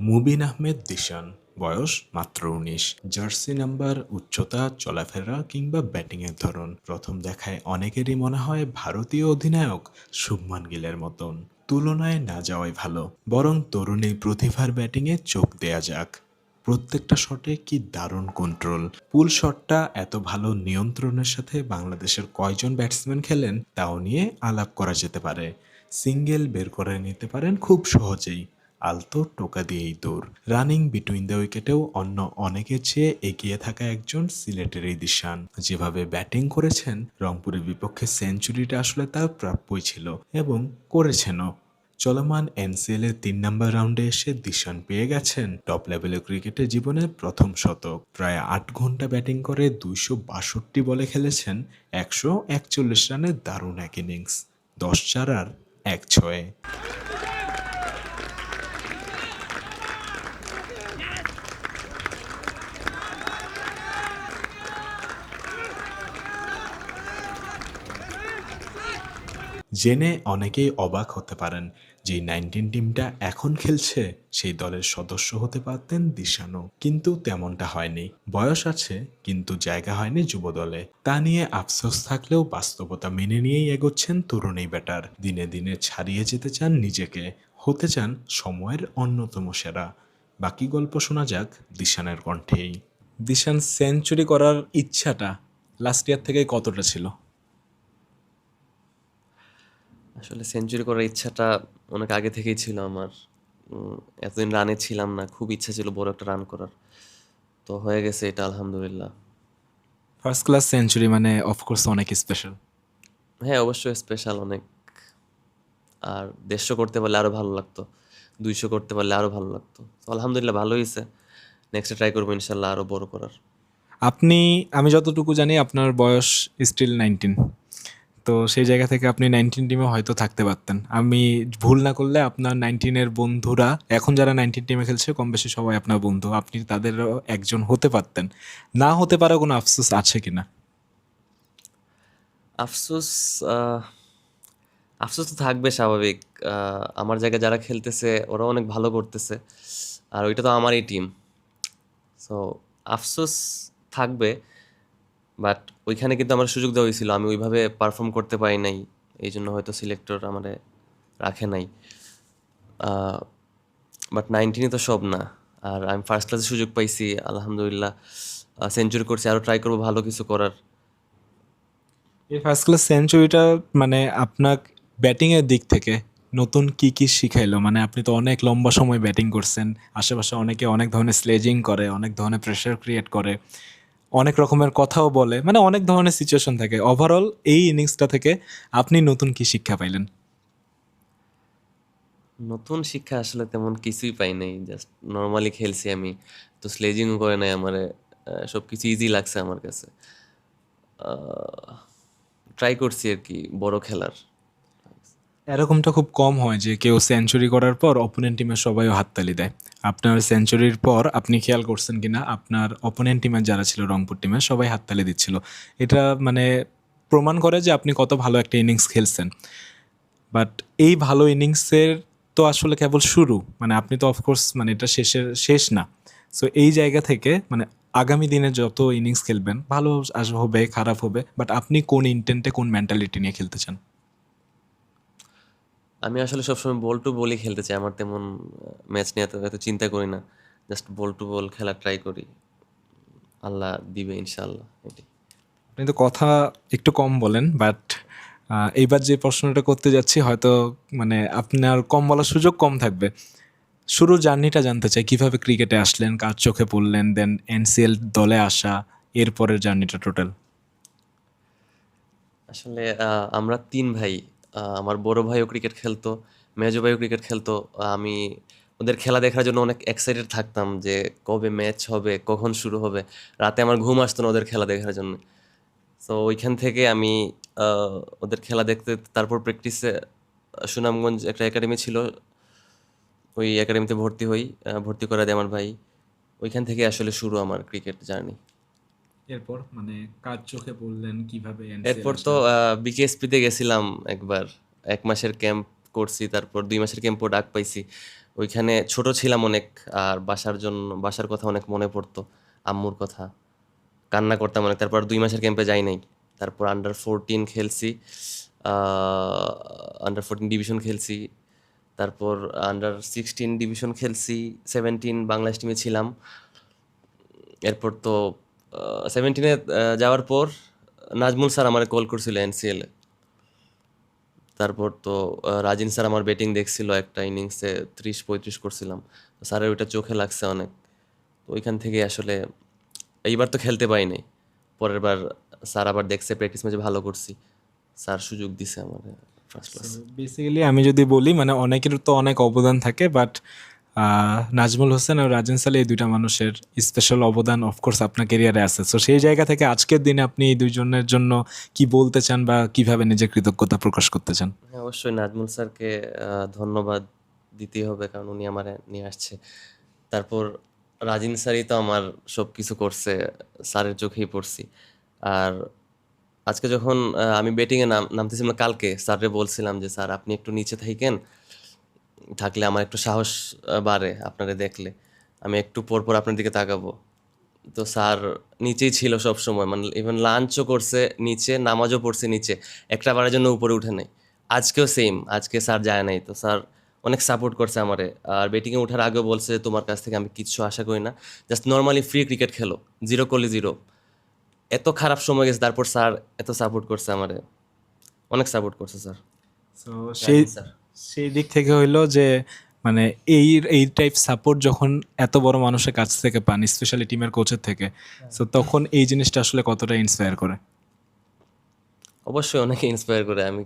মুবিন আহমেদ দিশান, বয়স মাত্র উনিশ। জার্সি নাম্বার উচ্চতা, চলাফেরা কিংবা ব্যাটিংয়ের ধরন। প্রথম দেখায় অনেকেরই মনে হয় ভারতীয় অধিনায়ক শুভমান গিলের মতন। তুলনায় না যাওয়াই ভালো। বরং তরুণ প্রতিভার ব্যাটিংয়ে চোখ দেয়া যাক। প্রত্যেকটা শটে কি দারুণ কন্ট্রোল পুল শটটা এত ভালো নিয়ন্ত্রণের সাথে বাংলাদেশের কয়জন ব্যাটসম্যান খেলেন, তাও নিয়ে আলাপ করা যেতে পারে। সিঙ্গেল বের করে নিতে পারেন খুব সহজেই। আলতো টোকা দিয়েই দূর রানিং বিটুইন দ্য উইকেটেও অন্য অনেকের চেয়ে এগিয়ে থাকা একজন সিলেটের এই দিশান। যেভাবে ব্যাটিং করেছেন, রংপুরের বিপক্ষে সেঞ্চুরিটা আসলে তার প্রাপ্যই ছিল এবং করেছেনও। চলমান এনসিএল এর তিন নম্বর রাউন্ডে এসে দিশান পেয়ে গেছেন টপ লেভেলের ক্রিকেটের জীবনের প্রথম শতক। প্রায় আট ঘণ্টা ব্যাটিং করে দুইশো বাষট্টি বলে খেলেছেন, একশো একচল্লিশ রানের দারুণ এক ইনিংস দশ চার আর এক ছয়ে। জেনে অনেকেই অবাক হতে পারেন যে নাইনটিন টিমটা এখন খেলছে। সেই দলের সদস্য হতে পারতেন দিশানো। কিন্তু তেমনটা হয়নি। বয়স আছে, কিন্তু জায়গা হয়নি যুব দলে। তা নিয়ে আফসোস থাকলেও বাস্তবতা মেনে নিয়েই এগোচ্ছেন তরুণী ব্যাটার। দিনে দিনে ছাড়িয়ে যেতে চান নিজেকে। হতে চান সময়ের অন্যতম সেরা। বাকি গল্প শোনা যাক দিশানের কণ্ঠেই। দিশান সেঞ্চুরি করার ইচ্ছাটা লাস্ট ইয়ার থেকে কতটা ছিল? আসলে সেঞ্চুরি করার ইচ্ছাটা অনেক আগে থেকেই ছিল আমার। এতদিন রানে ছিলাম না খুব ইচ্ছা ছিল বড় একটা রান করার। তো হয়ে গেছে এটা আলহামদুলিল্লাহ। ফার্স্ট ক্লাস সেঞ্চুরি মানে অফকোর্স অনেক স্পেশাল হ্যাঁ অবশ্যই স্পেশাল অনেক। আর দেড়শো করতে পারলে আরও ভালো লাগতো। দুইশো করতে পারলে আরও ভালো লাগতো। তো আলহামদুলিল্লাহ ভালো হয়েছে নেক্সটে ট্রাই করব ইনশাল্লাহ আরও বড় করার। আপনি আমি যতটুকু জানি আপনার বয়স স্টিল নাইনটিন তো সেই জায়গা থেকে আপনি নাইনটিন টিমে হয়তো থাকতে পারতেন। আমি ভুল না করলে আপনার নাইনটিনের বন্ধুরা এখন যারা নাইনটিন টিমে খেলছে কম বেশি সবাই আপনার বন্ধু। আপনি তাদেরও একজন হতে পারতেন। না হতে পারা কোনো আফসোস আছে কিনা? আফসোস আহ, আফসোস তো থাকবে স্বাভাবিক। আমার জায়গায় যারা খেলতেছে ওরা অনেক ভালো করতেছে। আর ওইটা তো আমারই টিম সো আফসোস থাকবে। বাট ওইখানে কিন্তু আমার সুযোগ দেওয়া হয়েছিল। আমি ওইভাবে পারফর্ম করতে পারি নাই। এই জন্য হয়তো সিলেক্টর আমারে রাখে নাই। বাট নাইনটিনে তো সব না। আর আমি ফার্স্ট ক্লাসে সুযোগ পাইছি, আলহামদুলিল্লাহ। সেঞ্চুরি করছি আরও ট্রাই করব ভালো কিছু করার। এই ফার্স্ট ক্লাস সেঞ্চুরিটা মানে আপনার ব্যাটিংয়ের দিক থেকে নতুন কি কি শিখাইলো? মানে আপনি তো অনেক লম্বা সময় ব্যাটিং করছেন। আশেপাশে অনেকে অনেক ধরনের স্লেজিং করে, অনেক ধরনের প্রেশার ক্রিয়েট করে। অনেক রকমের কথাও বলে মানে অনেক ধরনের সিচুয়েশন থাকে। ওভারঅল এই ইনিংসটা থেকে আপনি নতুন কি শিক্ষা পাইলেন? নতুন শিক্ষা আসলে তেমন কিছুই পাই নাই জাস্ট নর্মালি খেলছি আমি, তো স্লেজিংও করে নাই আমার সব কিছু ইজি লাগছে আমার কাছে। ট্রাই করছি আর কি, বড় খেলার। এরকমটা খুব কম হয় যে কেউ সেঞ্চুরি করার পর অপোনেন্ট টিমের সবাইও হাততালি দেয়। আপনার সেঞ্চুরির পর আপনি খেয়াল করছেন কিনা, আপনার অপোনেন্ট টিমের যারা ছিল রংপুর টিমের সবাই হাততালি দিচ্ছিল। এটা মানে প্রমাণ করে যে আপনি কত ভালো একটা ইনিংস খেলছেন। বাট এই ভালো ইনিংসের তো আসলে কেবল শুরু মানে আপনি তো অফকোর্স মানে এটা শেষের, শেষ না। সো এই জায়গা থেকে মানে আগামী দিনে যত ইনিংস খেলবেন, ভালো হবে, খারাপ হবে বাট আপনি কোন ইন্টেন্টে কোন মেন্টালিটি নিয়ে খেলতে চান? আমি আসলে সবসময় বল টু বলই খেলতে চাই। আমার তেমন ম্যাচ নিয়ে এত চিন্তা করি না। জাস্ট বল টু বল খেলা ট্রাই করি। আল্লাহ দিবে ইনশাল্লাহ এটি আপনি তো কথা একটু কম বলেন বাট এইবার যে প্রশ্নটা করতে যাচ্ছি হয়তো মানে আপনার কম বলার সুযোগ কম থাকবে। শুরু জার্নিটা জানতে চাই কীভাবে ক্রিকেটে আসলেন কার চোখে পড়লেন দেন এনসিএল দলে আসা এরপরের জার্নিটা টোটাল আসলে আমরা তিন ভাই। আমার বড় ভাইও ক্রিকেট খেলতো, মেজো ভাইও ক্রিকেট খেলতো। আমি ওদের খেলা দেখার জন্য অনেক এক্সাইটেড থাকতাম যে কবে ম্যাচ হবে, কখন শুরু হবে। রাতে আমার ঘুম আসতো না ওদের খেলা দেখার জন্য। তো ওইখান থেকে আমি ওদের খেলা দেখতে তারপর প্র্যাকটিসে সুনামগঞ্জ একটা একাডেমি ছিল। ওই একাডেমিতে ভর্তি হই ভর্তি করা দেয় আমার ভাই। ওইখান থেকে আসলে শুরু আমার ক্রিকেট জার্নি এরপর মানে কার চোখে পড়লেন কীভাবে এরপর তো বিকেএসপিতে গেছিলাম একবার। এক মাসের ক্যাম্প করছি, তারপর দুই মাসের ক্যাম্পও ডাক পাইছি। ওইখানে ছোট ছিলাম অনেক, আর বাসার জন্য, বাসার কথা অনেক মনে পড়তো, আম্মুর কথা। কান্না করতাম অনেক, তারপর দুই মাসের ক্যাম্পে যাই নাই। তারপর আন্ডার ফোরটিন খেলছি আন্ডার ফোরটিন ডিভিশন খেলছি। তারপর আন্ডার সিক্সটিন ডিভিশন খেলছি সেভেন্টিন বাংলাদেশ টিমে ছিলাম। এরপর তো সেভেন্টিনে যাওয়ার পর নাজমুল স্যার আমার কল করছিল এনসিএলে তারপর তো রাজিন স্যার আমার ব্যাটিং দেখছিল একটা ইনিংসে ত্রিশ পঁয়ত্রিশ করছিলাম। স্যারের ওইটা চোখে লাগছে অনেক। তো ওইখান থেকে আসলে এইবার তো খেলতে পাইনি পরের বার স্যার আবার দেখছে প্র্যাকটিস ম্যাচে ভালো করছি। স্যার সুযোগ দিছে আমার ফার্স্ট ক্লাস বেসিক্যালি আমি যদি বলি মানে অনেকের তো অনেক অবদান থাকে বাট নাজমুল হোসেন আর রাজেন সালে এই দুইটা মানুষের স্পেশাল অবদান অফকোর্স আপনার কেরিয়ারে আছে। সো সেই জায়গা থেকে আজকের দিনে আপনি এই দুইজনের জন্য কি বলতে চান বা কীভাবে নিজের কৃতজ্ঞতা প্রকাশ করতে চান? হ্যাঁ অবশ্যই নাজমুল স্যারকে ধন্যবাদ দিতেই হবে, কারণ উনি আমার নিয়ে আসছে। তারপর রাজিন স্যারই তো আমার সব কিছু করছে, স্যারের চোখেই পড়ছি। আর আজকে যখন আমি ব্যাটিংয়ে নাম, নামতেছিলাম কালকে স্যাররে বলছিলাম যে, স্যার, আপনি একটু নিচে থাকেন। থাকলে আমার একটু সাহস বাড়ে আপনারে দেখলে। আমি একটু পর পর আপনার দিকে তাকাবো। তো স্যার নিচেই ছিল সব সময় মানে ইভেন লাঞ্চও করছে নিচে নামাজও পড়ছে নিচে। একটা বারের জন্য উপরে উঠে নাই। আজকেও সেম আজকে স্যার যায় নাই। তো স্যার অনেক সাপোর্ট করছে আমারে। আর ব্যাটিংয়ে ওঠার আগেও বলছে যে তোমার কাছ থেকে আমি কিচ্ছু আশা করি না। জাস্ট নর্মালি ফ্রি ক্রিকেট খেলো। জিরো করলে জিরো এত খারাপ সময় গেছে তারপর স্যার এত সাপোর্ট করছে আমারে। অনেক সাপোর্ট করছে স্যার। সেই স্যার। সেই দিক থেকে হইল যে মানে এই এই টাইপ সাপোর্ট যখন এত বড় মানুষের কাছ থেকে পান স্পেশালি টিমের কোচের থেকে সো তখন এই জিনিসটা আসলে কতটা ইন্সপায়ার করে? অবশ্যই অনেকে ইন্সপায়ার করে। আমি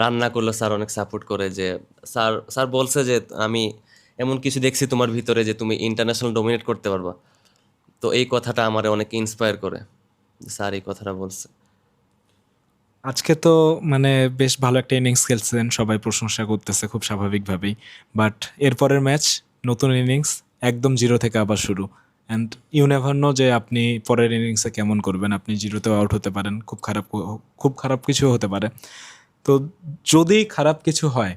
রান্না করলে স্যার অনেক সাপোর্ট করে যে স্যার স্যার বলছে যে আমি এমন কিছু দেখছি তোমার ভিতরে যে তুমি ইন্টারন্যাশনাল ডোমিনেট করতে পারবা। তো এই কথাটা আমার অনেক ইন্সপায়ার করে স্যার এই কথাটা বলছে। আজকে তো মানে বেশ ভালো একটা ইনিংস খেলছেন, সবাই প্রশংসা করতেছে খুব স্বাভাবিকভাবেই। বাট এরপরের ম্যাচ নতুন ইনিংস একদম জিরো থেকে আবার শুরু। অ্যান্ড ইউ যে আপনি পরের ইনিংসে কেমন করবেন। আপনি জিরোতেও আউট হতে পারেন, খুব খারাপ খুব খারাপ কিছু হতে পারে। তো যদি খারাপ কিছু হয়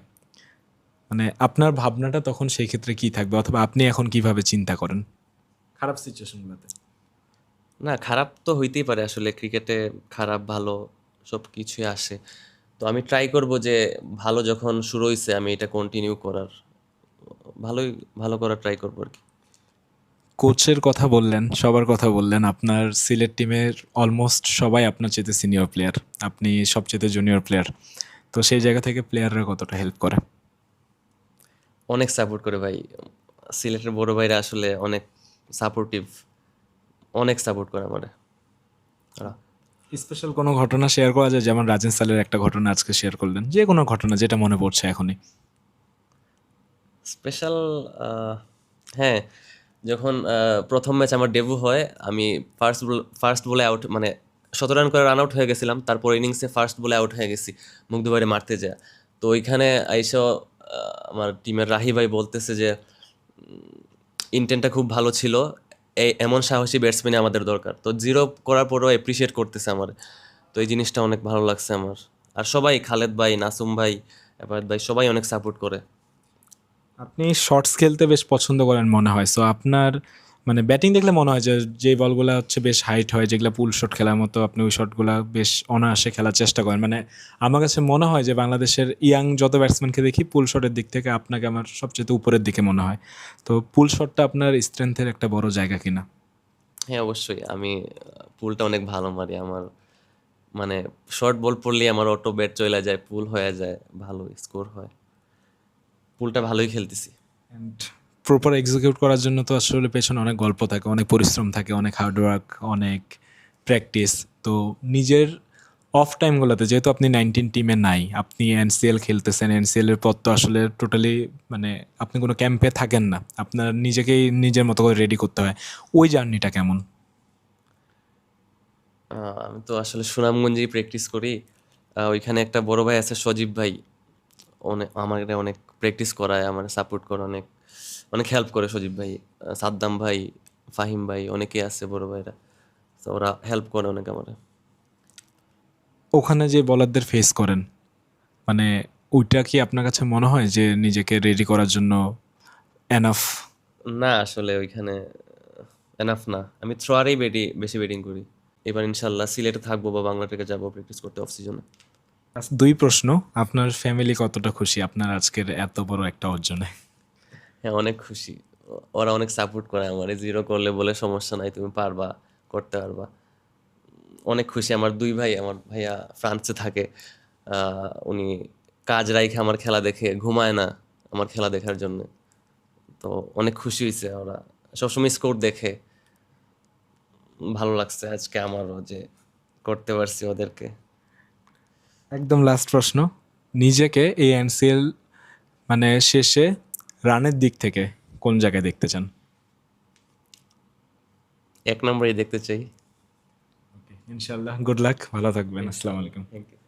মানে আপনার ভাবনাটা তখন সেই ক্ষেত্রে কি থাকবে? অথবা আপনি এখন কীভাবে চিন্তা করেন? খারাপ সিচুয়েশনগুলোতে না, খারাপ তো হইতেই পারে আসলে। ক্রিকেটে খারাপ, ভালো সব কিছুই আসে। তো আমি ট্রাই করব যে ভালো যখন শুরু হয়েছে আমি এটা কন্টিনিউ করার। ভালোই ভালো করার ট্রাই করব আর কি। কোচের কথা বললেন সবার কথা বললেন আপনার সিলেট টিমের অলমোস্ট সবাই আপনার চেয়ে সিনিয়র প্লেয়ার আপনি সবচেয়ে জুনিয়র প্লেয়ার তো সেই জায়গা থেকে প্লেয়াররা কতটা হেল্প করে? অনেক সাপোর্ট করে ভাই। সিলেটের বড় ভাইরা আসলে অনেক সাপোর্টিভ অনেক সাপোর্ট করে আমারে। ওরা স্পেশাল কোনো ঘটনা শেয়ার করা যায়? যেমন রাজেন সালের একটা ঘটনা আজকে শেয়ার করলেন। যে কোনো ঘটনা যেটা মনে পড়ছে এখনই। স্পেশাল হ্যাঁ যখন প্রথম ম্যাচ আমার ডেবু হয়, আমি ফার্স্ট ফার্স্ট বলে আউট মানে সতেরো রান করে রান আউট হয়ে গেছিলাম, তারপর ইনিংসে ফার্স্ট বলে আউট হয়ে গেছি মুগ্ধ বাইরে মারতে যায়। তো ওইখানে আইসা আমার টিমের রাহি ভাই বলতেছে যে ইন্টেন্টটা খুব ভালো ছিল এমন সাহসী ব্যাটসম্যানই আমাদের দরকার। তো জিরো করার পরও অ্যাপ্রিসিয়েট করতেছে আমার। তো এই জিনিসটা অনেক ভালো লাগছে আমার। আর সবাই, খালেদ ভাই, নাসুম ভাই এবাদ ভাই, সবাই অনেক সাপোর্ট করে। আপনি শর্টস খেলতে বেশ পছন্দ করেন মনে হয়। সো আপনার মানে ব্যাটিং দেখলে মনে হয় যে যে বলগুলো হচ্ছে বেশ হাইট হয় যেগুলো পুল শট খেলার মতো আপনি ওই শটগুলো বেশ অনায়াসে খেলার চেষ্টা করেন। মানে আমার কাছে মনে হয় যে বাংলাদেশের ইয়াং যত ব্যাটসম্যানকে দেখি পুল শটের দিক থেকে আপনাকে আমার সবচেয়ে উপরের দিকে মনে হয়। তো পুল শটটা আপনার স্ট্রেংথের একটা বড় জায়গা কিনা? হ্যাঁ অবশ্যই। আমি পুলটা অনেক ভালো মারি। আমার মানে শর্ট বল পড়লেই আমার অটো ব্যাট চলে যায় পুল হয়ে যায় ভালো স্কোর হয়। পুলটা ভালোই খেলতেছি। অ্যান্ড প্রপার এক্সিকিউট করার জন্য তো আসলে পেছনে অনেক গল্প থাকে, অনেক পরিশ্রম থাকে, অনেক হার্ডওয়ার্ক অনেক প্র্যাকটিস তো নিজের অফ টাইমগুলোতে যেহেতু আপনি নাইনটিন টিমে নাই, আপনি এনসিএল খেলতেছেন এনসিএল এর পর তো আসলে টোটালি মানে আপনি কোনো ক্যাম্পে থাকেন না, আপনার নিজেকেই নিজের মতো করে রেডি করতে হয়। ওই জার্নিটা কেমন? আমি তো আসলে সুনামগঞ্জেই প্র্যাকটিস করি। ওইখানে একটা বড় ভাই আছে সজীব ভাই অনেক আমাকে অনেক প্র্যাকটিস করায়, আমার সাপোর্ট করে অনেক। অনেক হেল্প করে সজীব ভাই সাদ্দাম ভাই ফাহিম ভাই অনেকেই আছে বড় ভাইরা। তো ওরা হেল্প করে অনেক আমার। ওখানে যে বলারদের ফেস করেন মানে ওইটা কি আপনার কাছে মনে হয় যে নিজেকে রেডি করার জন্য এনাফ না আসলে ওইখানে এনাফ না। আমি থ্রোয়ারেই বেটি বেশি ব্যাটিং করি। এবার ইনশাল্লাহ সিলেটে থাকব বা বাংলা থেকে যাব প্র্যাকটিস করতে অফ সিজনে দুই প্রশ্ন আপনার ফ্যামিলি কতটা খুশি আপনার আজকের এত বড় একটা অর্জনে? হ্যাঁ অনেক খুশি। ওরা অনেক সাপোর্ট করে আমার। জিরো করলে বলে সমস্যা নাই, তুমি পারবা, করতে পারবা। অনেক খুশি। আমার দুই ভাই, আমার ভাইয়া ফ্রান্সে থাকে। উনি কাজ রাইখে আমার খেলা দেখে, ঘুমায় না আমার খেলা দেখার জন্য। তো অনেক খুশি হয়েছে ওরা। সবসময় স্কোর দেখে। ভালো লাগছে আজকে আমারও যে করতে পারছি ওদেরকে। একদম লাস্ট প্রশ্ন। নিজেকে এই এনসিএল মানে শেষে রানের দিক থেকে কোন জায়গায় দেখতে চান? এক নম্বরে দেখতে চাই। ইনশাল্লাহ গুড লাক ভালো থাকবেন। আসসালামু আলাইকুম। Thank you